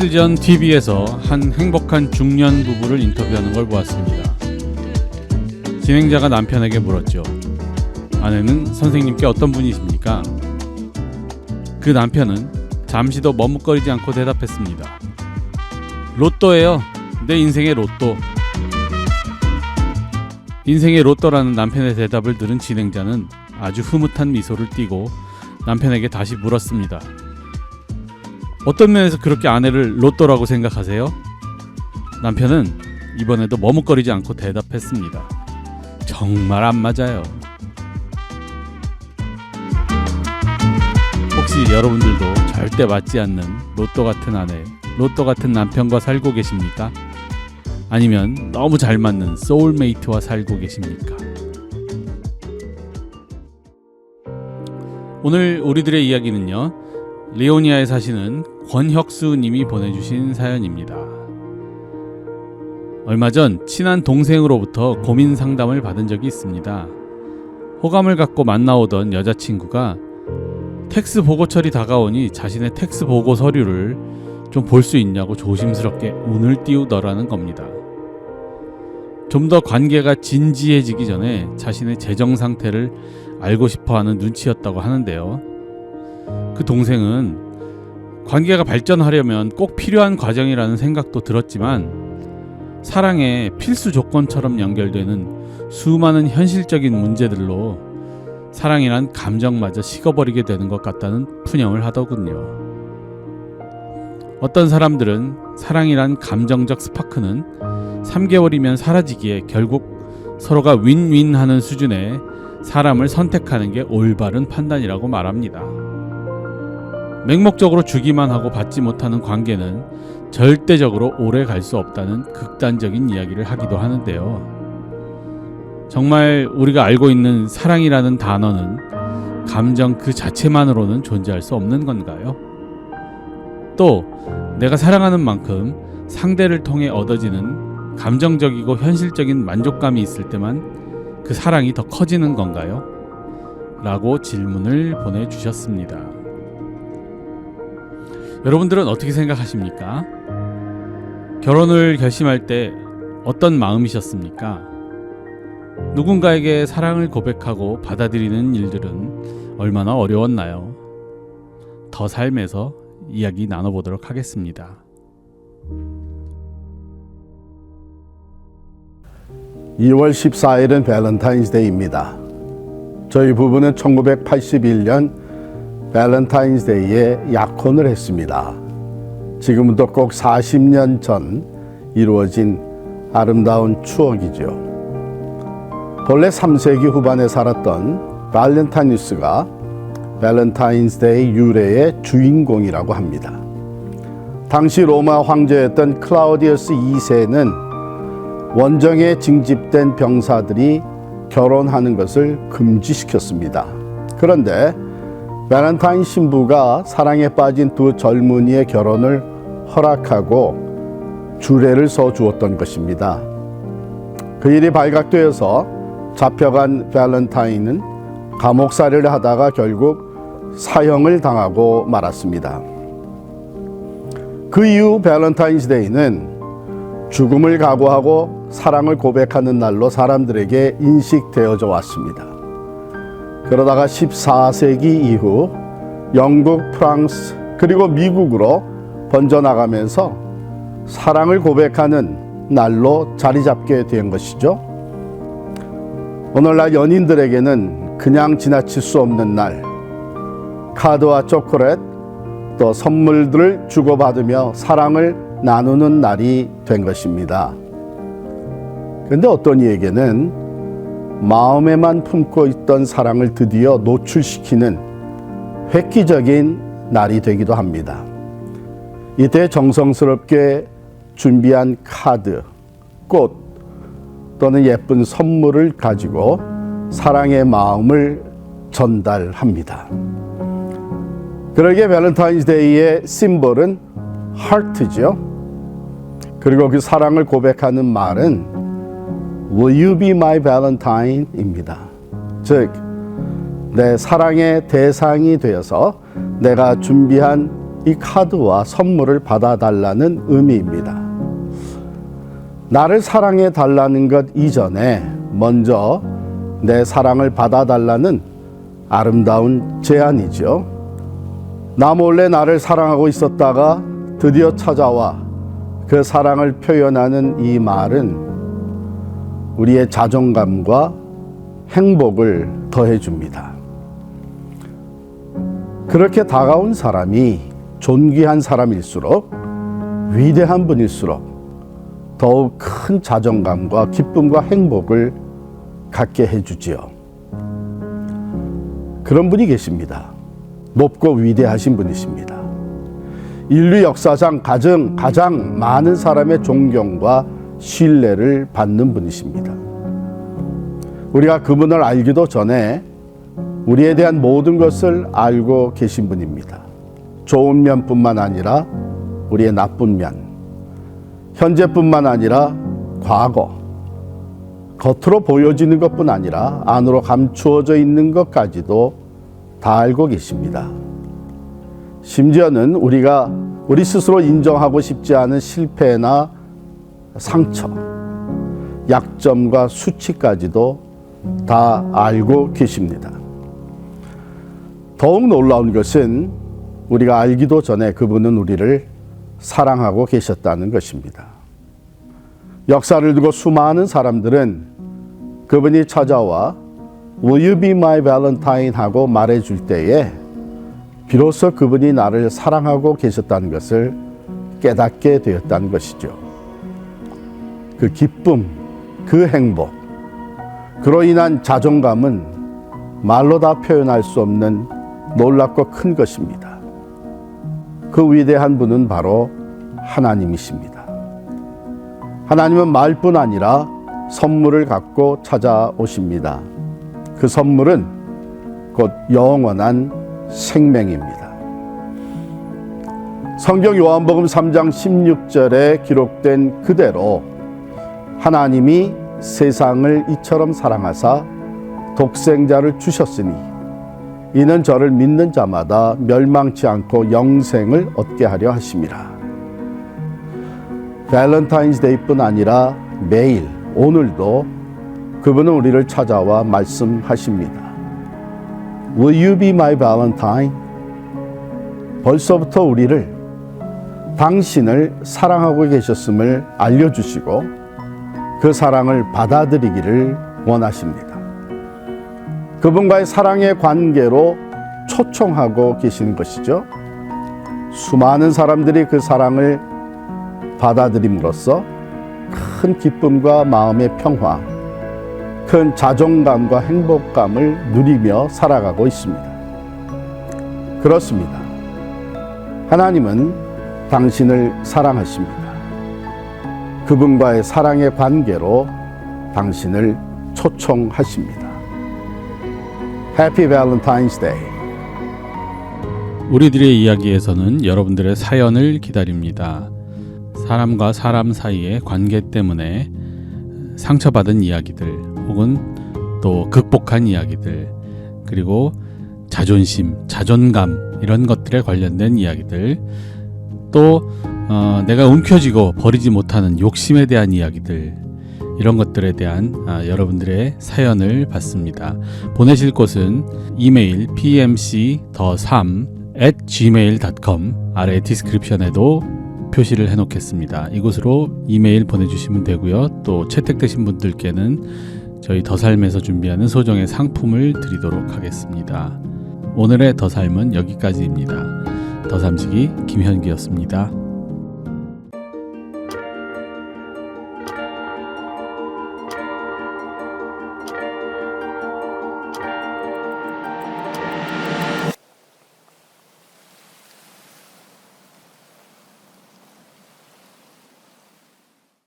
며칠 전 TV에서 한 행복한 중년 부부를 인터뷰하는 걸 보았습니다. 진행자가 남편에게 물었죠. 아내는 선생님께 어떤 분이십니까? 그 남편은 잠시도 머뭇거리지 않고 대답했습니다. 로또예요. 내 인생의 로또. 인생의 로또라는 남편의 대답을 들은 진행자는 아주 흐뭇한 미소를 띠고 남편에게 다시 물었습니다. 어떤 면에서 그렇게 아내를 로또라고 생각하세요? 남편은 이번에도 머뭇거리지 않고 대답했습니다. 정말 안 맞아요. 혹시 여러분들도 절대 맞지 않는 로또 같은 아내, 로또 같은 남편과 살고 계십니까? 아니면 너무 잘 맞는 소울메이트와 살고 계십니까? 오늘 우리들의 이야기는요. 리오니아에 사시는 권혁수 님이 보내주신 사연입니다. 얼마 전 친한 동생으로부터 고민 상담을 받은 적이 있습니다. 호감을 갖고 만나오던 여자친구가 텍스 보고철이 다가오니 자신의 텍스 보고 서류를 좀 볼 수 있냐고 조심스럽게 운을 띄우더라는 겁니다. 좀 더 관계가 진지해지기 전에 자신의 재정 상태를 알고 싶어 하는 눈치였다고 하는데요. 그 동생은 관계가 발전하려면 꼭 필요한 과정이라는 생각도 들었지만 사랑의 필수 조건처럼 연결되는 수많은 현실적인 문제들로 사랑이란 감정마저 식어버리게 되는 것 같다는 푸념을 하더군요. 어떤 사람들은 사랑이란 감정적 스파크는 3개월이면 사라지기에 결국 서로가 윈윈 하는 수준의 사람을 선택하는 게 올바른 판단이라고 말합니다. 맹목적으로 주기만 하고 받지 못하는 관계는 절대적으로 오래 갈 수 없다는 극단적인 이야기를 하기도 하는데요. 정말 우리가 알고 있는 사랑이라는 단어는 감정 그 자체만으로는 존재할 수 없는 건가요? 또 내가 사랑하는 만큼 상대를 통해 얻어지는 감정적이고 현실적인 만족감이 있을 때만 그 사랑이 더 커지는 건가요? 라고 질문을 보내주셨습니다. 여러분들은 어떻게 생각하십니까? 결혼을 결심할 때 어떤 마음이셨습니까? 누군가에게 사랑을 고백하고 받아들이는 일들은 얼마나 어려웠나요? 더 삶에서 이야기 나눠보도록 하겠습니다. 이월 14일은 밸런타인스데이입니다. 저희 부부는 1981년 밸런타인스데이에 약혼을 했습니다. 지금부터 꼭 40년 전 이루어진 아름다운 추억이죠. 본래 3세기 후반에 살았던 발렌타니스가 밸런타인스데이 유래의 주인공이라고 합니다. 당시 로마 황제였던 클라우디우스 2세는 원정에 징집된 병사들이 결혼하는 것을 금지시켰습니다. 그런데 베란타인 신부가 사랑에 빠진 두 젊은이의 결혼을 허락하고 주례를 서 주었던 것입니다. 그 일이 발각되어서 잡혀간 밸런타인은 감옥살이를 하다가 결국 사형을 당하고 말았습니다. 그 이후 밸런타인스데이는 죽음을 각오하고 사랑을 고백하는 날로 사람들에게 인식되어져 왔습니다. 그러다가 14세기 이후 영국, 프랑스, 그리고 미국으로 번져나가면서 사랑을 고백하는 날로 자리 잡게 된 것이죠. 오늘날 연인들에게는 그냥 지나칠 수 없는 날, 카드와 초콜릿, 또 선물들을 주고받으며 사랑을 나누는 날이 된 것입니다. 그런데 어떤 이에게는 마음에만 품고 있던 사랑을 드디어 노출시키는 획기적인 날이 되기도 합니다. 이때 정성스럽게 준비한 카드, 꽃 또는 예쁜 선물을 가지고 사랑의 마음을 전달합니다. 그러게 밸런타인스데이의 심볼은 하트죠. 그리고 그 사랑을 고백하는 말은 Will you be my Valentine입니다. 즉, 내 사랑의 대상이 되어서 내가 준비한 이 카드와 선물을 받아달라는 의미입니다. 나를 사랑해 달라는 것 이전에 먼저 내 사랑을 받아달라는 아름다운 제안이죠. 나 몰래 나를 사랑하고 있었다가 드디어 찾아와 그 사랑을 표현하는 이 말은 우리의 자존감과 행복을 더해 줍니다. 그렇게 다가온 사람이 존귀한 사람일수록 위대한 분일수록 더욱 큰 자존감과 기쁨과 행복을 갖게 해주지요. 그런 분이 계십니다. 높고 위대하신 분이십니다. 인류 역사상 가장, 가장 많은 사람의 존경과 신뢰를 받는 분이십니다. 우리가 그분을 알기도 전에 우리에 대한 모든 것을 알고 계신 분입니다. 좋은 면뿐만 아니라 우리의 나쁜 면, 현재뿐만 아니라 과거, 겉으로 보여지는 것뿐 아니라 안으로 감추어져 있는 것까지도 다 알고 계십니다. 심지어는 우리가 우리 스스로 인정하고 싶지 않은 실패나 상처, 약점과 수치까지도 다 알고 계십니다. 더욱 놀라운 것은 우리가 알기도 전에 그분은 우리를 사랑하고 계셨다는 것입니다. 역사를 두고 수많은 사람들은 그분이 찾아와 Will you be my Valentine 하고 말해줄 때에 비로소 그분이 나를 사랑하고 계셨다는 것을 깨닫게 되었다는 것이죠. 그 기쁨, 그 행복, 그로 인한 자존감은 말로 다 표현할 수 없는 놀랍고 큰 것입니다. 그 위대한 분은 바로 하나님이십니다. 하나님은 말뿐 아니라 선물을 갖고 찾아오십니다. 그 선물은 곧 영원한 생명입니다. 성경 요한복음 3장 16절에 기록된 그대로 하나님이 세상을 이처럼 사랑하사 독생자를 주셨으니 이는 저를 믿는 자마다 멸망치 않고 영생을 얻게 하려 하심이라. 밸런타인스데이뿐 아니라 매일 오늘도 그분은 우리를 찾아와 말씀하십니다. Will you be my Valentine? 벌써부터 우리를 당신을 사랑하고 계셨음을 알려주시고 그 사랑을 받아들이기를 원하십니다. 그분과의 사랑의 관계로 초청하고 계시는 것이죠. 수많은 사람들이 그 사랑을 받아들임으로써 큰 기쁨과 마음의 평화, 큰 자존감과 행복감을 누리며 살아가고 있습니다. 그렇습니다. 하나님은 당신을 사랑하십니다. 그분과의 사랑의 관계로 당신을 초청하십니다. 해피 발렌타인스 데이. 우리들의 이야기에서는 여러분들의 사연을 기다립니다. 사람과 사람 사이의 관계 때문에 상처받은 이야기들 혹은 또 극복한 이야기들 그리고 자존심, 자존감 이런 것들에 관련된 이야기들 또 어, 내가 움켜쥐고 버리지 못하는 욕심에 대한 이야기들 이런 것들에 대한 아, 여러분들의 사연을 받습니다. 보내실 곳은 이메일 pmc 더3 at gmail.com 아래 디스크립션에도 표시를 해놓겠습니다. 이곳으로 이메일 보내주시면 되고요. 또 채택되신 분들께는 저희 더삶에서 준비하는 소정의 상품을 드리도록 하겠습니다. 오늘의 더삶은 여기까지입니다. 더삼식이 김현기였습니다.